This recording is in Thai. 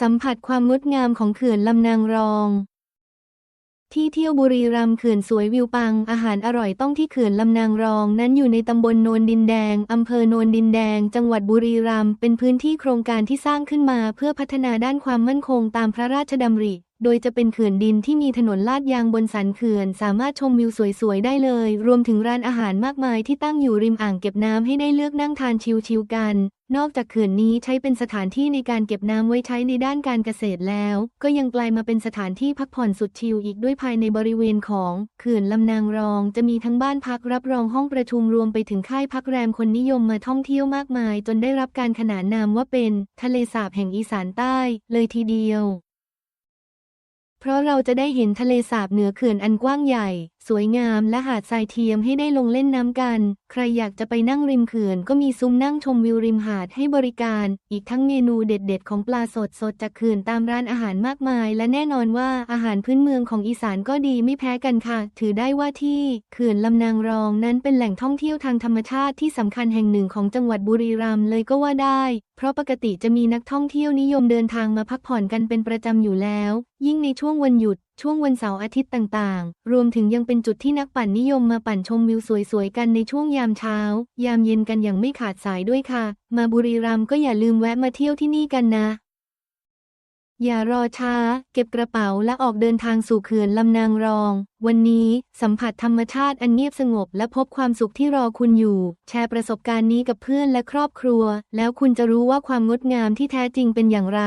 สัมผัสความงดงามของเขื่อนลำนางรอง ที่เที่ยวบุรีรัมย์เขื่อนสวยวิวปัง อาหารอร่อยต้องที่เขื่อนลำนางรอง นั้นอยู่ในตำบลโนนดินแดงอำเภอโนนดินแดง จังหวัดบุรีรัมย์เป็นพื้นที่โครงการที่สร้างขึ้นมาเพื่อพัฒนาด้านความมั่นคงตามพระราชดำริ โดยจะเป็นเขื่อนดินที่มีถนนลาดยางบนสันเขื่อน สามารถชมวิวสวยๆ ได้เลย รวมถึงร้านอาหารมากมายที่ตั้งอยู่ริมอ่างเก็บน้ำให้ได้เลือกนั่งทานชิลๆกัน นอกจากเขื่อนนี้ใช้เป็นสถานที่ในการเก็บน้ำไว้ใช้ในด้านการเกษตรแล้ว ก็ยังกลายมาเป็นสถานที่พักผ่อนสุดชิลอีกด้วยภายในบริเวณของเขื่อนลำนางรอง จะมีทั้งบ้านพักรับรองห้องประชุมรวมไปถึงค่ายพักแรมคนนิยมมาท่องเที่ยวมากมาย จนได้รับการขนานนามว่าเป็น ทะเลสาบแห่งอีสานใต้ เลยทีเดียว เพราะเราจะได้เห็นทะเลสาบเหนือเขื่อนอันกว้างใหญ่ สวยงามและหาดทรายเทียมให้ได้ลงเล่นน้ำกัน ใครอยากจะไปนั่งริมเขื่อนก็มีซุ้มนั่งชมวิวริมหาดให้บริการ อีกทั้งเมนูเด็ดๆ ของปลาสดสดๆจากเขื่อนตามร้านอาหารมากมาย และแน่นอนว่าอาหารพื้นเมืองของอีสานก็ดีไม่แพ้กันค่ะ ถือได้ว่าที่เขื่อนลำนางรองนั้นเป็นแหล่งท่องเที่ยวทางธรรมชาติที่สำคัญแห่งหนึ่งของจังหวัดบุรีรัมย์เลยก็ว่าได้ เพราะปกติจะมีนักท่องเที่ยวนิยมเดินทางมาพักผ่อนกันเป็นประจำอยู่แล้วยิ่งในช่วงวันหยุด ช่วงวันเสาร์อาทิตย์ต่างๆ รวมถึงยังเป็นจุดที่นักปั่นนิยมมาปั่นชมวิวสวยๆ กันในช่วงยามเช้า ยามเย็นกันอย่างไม่ขาดสายด้วยค่ะ มาบุรีรัมย์ก็อย่าลืมแวะมาเที่ยวที่นี่กันนะ อย่ารอช้า เก็บกระเป๋าและออกเดินทางสู่เขื่อนลำนางรอง วันนี้สัมผัสธรรมชาติอันเงียบสงบ และพบความสุขที่รอคุณอยู่ แชร์ประสบการณ์นี้กับเพื่อนและครอบครัว แล้วคุณจะรู้ว่าความงดงามที่แท้จริงเป็นอย่างไร